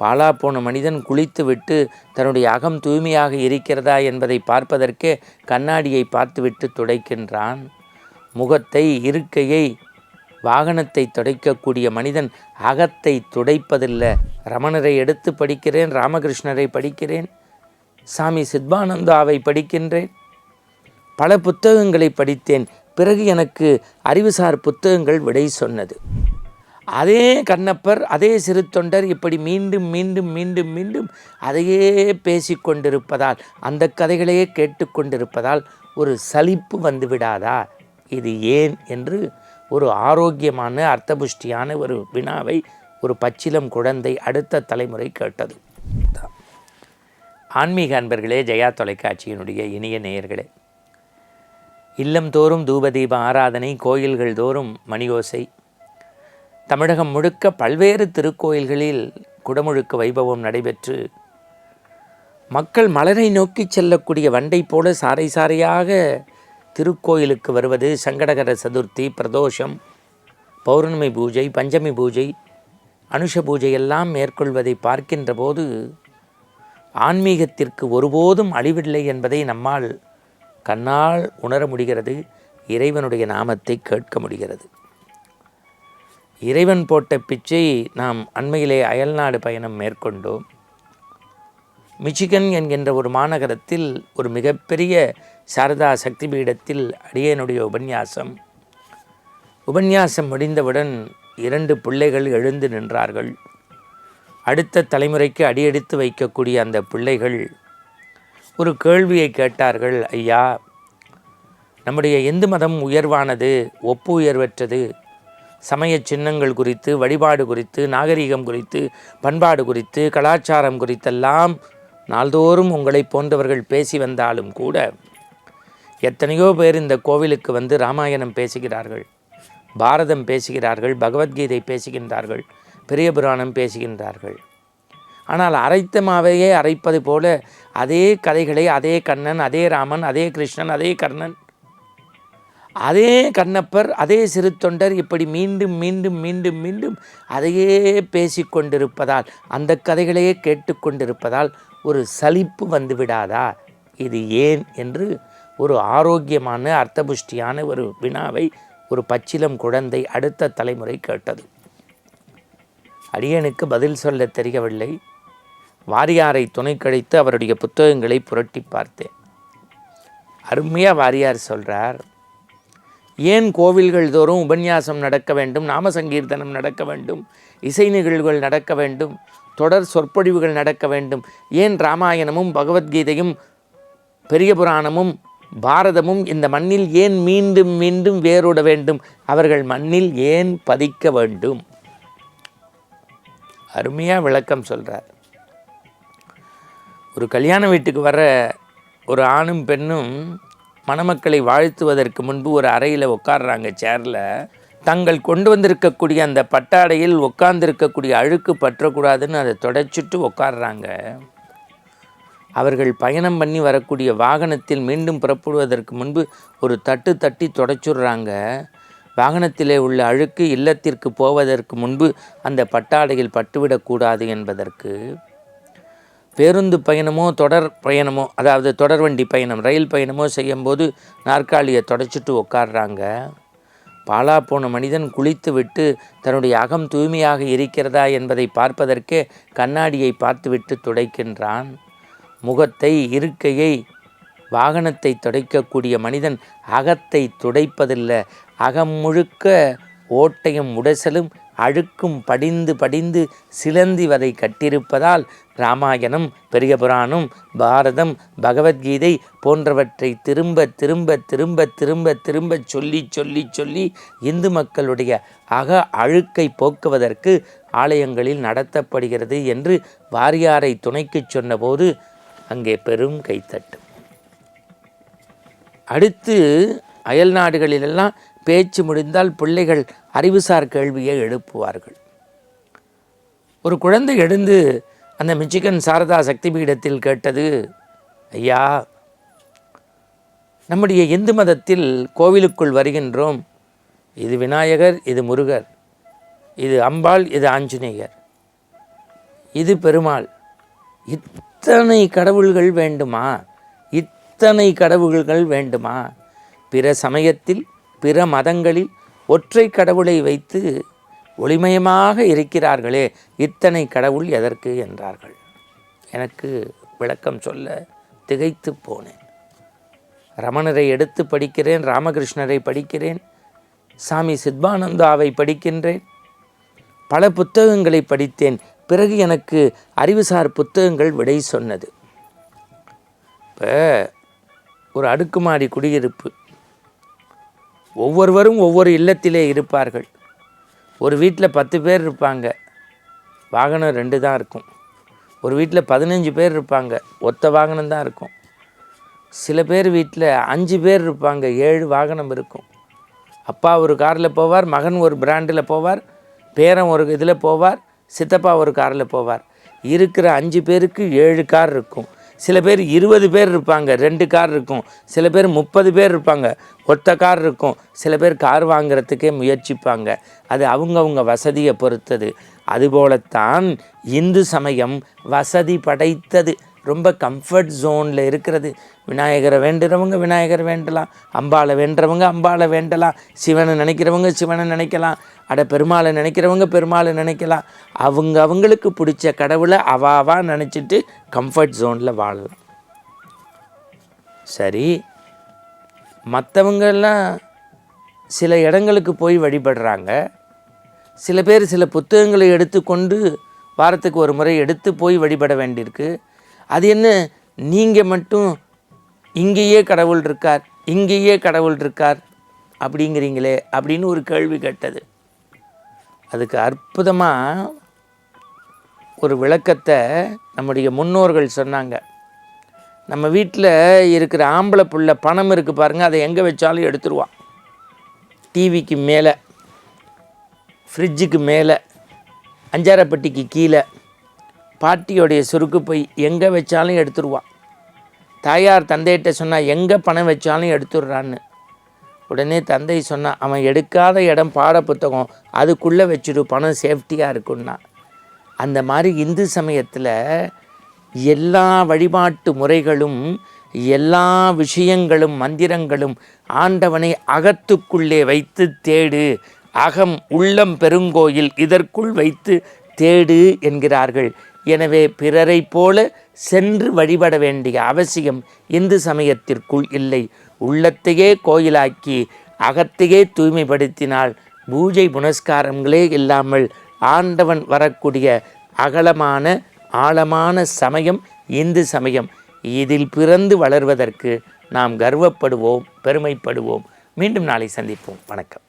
பாலா போன மனிதன் குளித்துவிட்டு தன்னுடைய அகம் தூய்மையாக இருக்கிறதா என்பதை பார்ப்பதற்கே கண்ணாடியை பார்த்துவிட்டு துடைக்கின்றான். முகத்தை இருக்கையை வாகனத்தை துடைக்கக்கூடிய மனிதன் அகத்தை துடைப்பதில்லை. ரமணரை எடுத்து படிக்கிறேன் ராமகிருஷ்ணரை படிக்கிறேன் சாமி சித்பானந்தாவை படிக்கின்றேன். பல புத்தகங்களை படித்தேன். பிறகு எனக்கு அறிவுசார் புத்தகங்கள் விடை சொன்னது. அதே கண்ணப்பர் அதே சிறு தொண்டர் இப்படி மீண்டும் மீண்டும் மீண்டும் மீண்டும் அதையே பேசி கொண்டிருப்பதால் அந்த கதைகளையே கேட்டுக்கொண்டிருப்பதால் ஒரு சலிப்பு வந்து விடாதா? இது ஏன் என்று ஒரு ஆரோக்கியமான அர்த்தபுஷ்டியான ஒரு வினாவை ஒரு பச்சிலம் குழந்தை அடுத்த தலைமுறை கேட்டது. ஆன்மீக அன்பர்களே ஜெயா தொலைக்காட்சியினுடைய இனிய நேயர்களே. இல்லம் தோறும் தூபதீப ஆராதனை கோயில்கள் தோறும் மணியோசை தமிழகம் முழுக்க பல்வேறு திருக்கோயில்களில் குடமுழுக்கு வைபவம் நடைபெற்று மக்கள் மலரை நோக்கி செல்லக்கூடிய வண்டை போல சாறை சாறையாக திருக்கோயிலுக்கு வருவது சங்கடகர சதுர்த்தி பிரதோஷம் பௌர்ணமி பூஜை பஞ்சமி பூஜை அனுஷ பூஜை எல்லாம் மேற்கொள்வதை பார்க்கின்ற போது ஆன்மீகத்திற்கு ஒருபோதும் அழிவில்லை என்பதை நம்மால் கண்ணால் உணர முடிகிறது இறைவனுடைய நாமத்தை கேட்க முடிகிறது. இறைவன் போட்ட பிச்சை நாம் அண்மையிலே அயல்நாடு பயணம் மேற்கொண்டோம். மிச்சிகன் என்கின்ற ஒரு மாநகரத்தில் ஒரு மிகப்பெரிய சாரதா சக்தி பீடத்தில் அடியனுடைய உபன்யாசம். உபன்யாசம் முடிந்தவுடன் இரண்டு பிள்ளைகள் எழுந்து நின்றார்கள். அடுத்த தலைமுறைக்கு அடியெடுத்து வைக்கக்கூடிய அந்த பிள்ளைகள் ஒரு கேள்வியை கேட்டார்கள் ஐயா நம்முடைய இந்து மதம் உயர்வானது ஒப்பு உயர்வற்றது சமய சின்னங்கள் குறித்து வழிபாடு குறித்து நாகரிகம் குறித்து பண்பாடு குறித்து கலாச்சாரம் குறித்தெல்லாம் நாள்தோறும் உங்களை போன்றவர்கள் பேசி வந்தாலும் கூட எத்தனையோ பேர் இந்த கோவிலுக்கு வந்து ராமாயணம் பேசுகிறார்கள் பாரதம் பேசுகிறார்கள் பகவத்கீதை பேசுகின்றார்கள் பெரிய புராணம் பேசுகின்றார்கள். ஆனால் அரைத்த மாவையே அரைப்பது போல அதே கதைகளை அதே கண்ணன் அதே ராமன் அதே கிருஷ்ணன் அதே கர்ணன் அதே கண்ணப்பர் அதே சிறு தொண்டர் இப்படி மீண்டும் மீண்டும் மீண்டும் மீண்டும் அதையே பேசி கொண்டிருப்பதால் அந்த கதைகளையே கேட்டுக்கொண்டிருப்பதால் ஒரு சலிப்பு வந்து விடாதா? இது ஏன் என்று ஒரு ஆரோக்கியமான அர்த்தபுஷ்டியான ஒரு வினாவை ஒரு பச்சிலம் குழந்தை அடுத்த தலைமுறை கேட்டது. அடியனுக்கு பதில் சொல்ல தெரியவில்லை. வாரியாரை துணை கழித்து அவருடைய புத்தகங்களை புரட்டி பார்த்தேன். அருமையாக வாரியார் சொல்கிறார் ஏன் கோவில்கள் தோறும் உபன்யாசம் நடக்க வேண்டும் நாம சங்கீர்த்தனம் நடக்க வேண்டும் இசை நிகழ்வுகள் நடக்க வேண்டும் தொடர் சொற்பொழிவுகள் நடக்க வேண்டும் ஏன் ராமாயணமும் பகவத்கீதையும் பெரிய புராணமும் பாரதமும் இந்த மண்ணில் ஏன் மீண்டும் மீண்டும் வேரோட வேண்டும்? அவர்கள் மண்ணில் ஏன் பதிக்க வேண்டும்? அருமையாக விளக்கம் சொல்கிறார் ஒரு கல்யாண வீட்டுக்கு வர ஒரு ஆணும் பெண்ணும் மணமக்களை வாழ்த்துவதற்கு முன்பு ஒரு அறையில் உட்காடுறாங்க சேரில். தங்கள் கொண்டு வந்திருக்கக்கூடிய அந்த பட்டாடையில் உட்கார்ந்திருக்கக்கூடிய அழுக்கு பற்றக்கூடாதுன்னு அதை தொடச்சிட்டு உட்காடுறாங்க அவர்கள் பயணம் பண்ணி வரக்கூடிய வாகனத்தில் மீண்டும் புறப்படுவதற்கு முன்பு ஒரு தட்டு தட்டி தொடச்சுடுறாங்க. வாகனத்திலே உள்ள அழுக்கு இல்லத்திற்கு போவதற்கு முன்பு அந்த பட்டாடையில் பட்டுவிடக்கூடாது என்பதற்கு பேருந்து பயணமோ தொடர் பயணமோ அதாவது தொடர்வண்டி பயணம் ரயில் பயணமோ செய்யும்போது நாற்காலியை தொடச்சிட்டு உட்காடுறாங்க பாலா போன மனிதன் குளித்து விட்டு தன்னுடைய அகம் தூய்மையாக இருக்கிறதா என்பதை பார்ப்பதற்கே கண்ணாடியை பார்த்துவிட்டு துடைக்கின்றான். முகத்தை இருக்கையை வாகனத்தை துடைக்கக்கூடிய மனிதன் அகத்தை துடைப்பதில்லை. அகம் முழுக்க ஓட்டையும் உடைசலும் அழுக்கும் படிந்து படிந்து சிலந்தி வதை கட்டியிருப்பதால் ராமாயணம் பெரிய புராணம் பாரதம் பகவத்கீதை போன்றவற்றை திரும்ப திரும்ப திரும்ப திரும்ப திரும்ப சொல்லி சொல்லி சொல்லி இந்து மக்களுடைய அக அழுக்கை போக்குவதற்கு ஆலயங்களில் நடத்தப்படுகிறது என்று வாரியாரை துணைக்குச் சொன்னபோது அங்கே பெரும் கைத்தட்டு அடுத்து அயல் நாடுகளிலெல்லாம் பேச்சு முடிந்தால் பிள்ளைகள் அறிவுசார் கேள்வியை எழுப்புவார்கள். ஒரு குழந்தை எழுந்து அந்த மிச்சிகன் சாரதா சக்தி பீடத்தில் கேட்டது ஐயா நம்முடைய இந்து மதத்தில் கோவிலுக்குள் வருகின்றோம். இது விநாயகர் இது முருகர் இது அம்பாள் இது ஆஞ்சநேயர். இது பெருமாள். இத்தனை கடவுள்கள் வேண்டுமா? இத்தனை கடவுள்கள் வேண்டுமா? பிற சமயத்தில் பிற மதங்களில் ஒற்றை கடவுளை வைத்து ஒளிமயமாக இருக்கிறார்களே இத்தனை கடவுள் எதற்கு என்றார்கள். எனக்கு விளக்கம் சொல்ல திகைத்து போனேன். ரமணரை எடுத்து படிக்கிறேன் ராமகிருஷ்ணரை படிக்கிறேன் சாமி சித்பானந்தாவை படிக்கின்றேன் பல புத்தகங்களை படித்தேன். பிறகு எனக்கு அறிவுசார் புத்தகங்கள் விடை சொன்னது. இப்போ ஒரு அடுக்குமாடி குடியிருப்பு ஒவ்வொருவரும் ஒவ்வொரு இல்லத்திலே இருப்பார்கள். ஒரு வீட்டில் பத்து பேர் இருப்பாங்க. வாகனம் ரெண்டு தான் இருக்கும். ஒரு வீட்டில் பதினஞ்சு பேர் இருப்பாங்க. ஒத்த வாகனம் தான் இருக்கும். சில பேர் வீட்டில் அஞ்சு பேர் இருப்பாங்க. ஏழு வாகனம் இருக்கும். அப்பா ஒரு காரில் போவார் மகன் ஒரு பிராண்டில் போவார் பேரன் ஒரு இதில் போவார் சித்தப்பா ஒரு காரில் போவார். இருக்கிற அஞ்சு பேருக்கு ஏழு கார் இருக்கும். சில பேர் இருபது பேர் இருப்பாங்க ரெண்டு கார் இருக்கும். சில பேர் முப்பது பேர் இருப்பாங்க ஒத்த கார் இருக்கும். சில பேர் கார் வாங்குறதுக்கே முயற்சிப்பாங்க. அது அவங்கவுங்க வசதியை பொறுத்தது. அதுபோலத்தான் இந்து சமயம் வசதி படைத்தது. ரொம்ப கம்ஃபர்ட் ஜோனில் இருக்கிறது. விநாயகரை வேண்டுறவங்க விநாயகர் வேண்டலாம். அம்பாளை வேண்டுறவங்க அம்பாளை வேண்டலாம். சிவனை நினைக்கிறவங்க சிவனை நினைக்கலாம். அட பெருமாளை நினைக்கிறவங்க பெருமாளை நினைக்கலாம். அவங்க அவங்களுக்கு பிடிச்ச கடவுளை அவாவா நினச்சிட்டு கம்ஃபர்ட் ஜோனில் வாழலாம். சரி. மற்றவங்கெல்லாம் சில இடங்களுக்கு போய் வழிபடுறாங்க. சில பேர் சில புத்தகங்களை எடுத்துக்கொண்டு வாரத்துக்கு ஒரு முறை எடுத்து போய் வழிபட வேண்டியிருக்கு. அது என்ன? நீங்கள் மட்டும் இங்கேயே கடவுள் இருக்கார் இங்கேயே கடவுள் இருக்கார் அப்படிங்கிறீங்களே அப்படின்னு ஒரு கேள்வி கேட்டது. அதுக்கு அற்புதமாக ஒரு விளக்கத்தை நம்முடைய முன்னோர்கள் சொன்னாங்க. நம்ம வீட்டில் இருக்கிற ஆம்பளை புள்ள பணம் இருக்குது பாருங்கள் அதை எங்கே வச்சாலும் எடுத்துருவான். டிவிக்கு மேலே ஃப்ரிட்ஜுக்கு மேலே அஞ்சாரப்பட்டிக்கு கீழே பாட்டியோடைய சுருக்கு போய் எங்கே வச்சாலும் எடுத்துருவான். தாயார் தந்தையிட்ட சொன்னால் எங்கே பணம் வச்சாலும் எடுத்துடுறான்னு. உடனே தந்தை சொன்னால் அவன் எடுக்காத இடம் பாட புத்தகம் அதுக்குள்ளே வச்சுடு பணம் சேஃப்டியாக இருக்குன்னா. அந்த மாதிரி இந்து சமயத்தில் எல்லா வழிபாட்டு முறைகளும் எல்லா விஷயங்களும் மந்திரங்களும் ஆண்டவனை அகத்துக்குள்ளே வைத்து தேடு அகம் உள்ளம் பெருங்கோயில் இதற்குள் வைத்து தேடு என்கிறார்கள். எனவே பிறரைப் போல சென்று வழிபட வேண்டிய அவசியம் இந்து சமயத்திற்குள் இல்லை. உள்ளத்தையே கோயிலாக்கி அகத்தையே தூய்மைப்படுத்தினால் பூஜை புனஸ்காரங்களே இல்லாமல் ஆண்டவன் வரக்கூடிய அகலமான ஆழமான சமயம் இந்து சமயம். இதில் பிறந்து வளர்வதற்கு நாம் கர்வப்படுவோம் பெருமைப்படுவோம். மீண்டும் நாளை சந்திப்போம். வணக்கம்.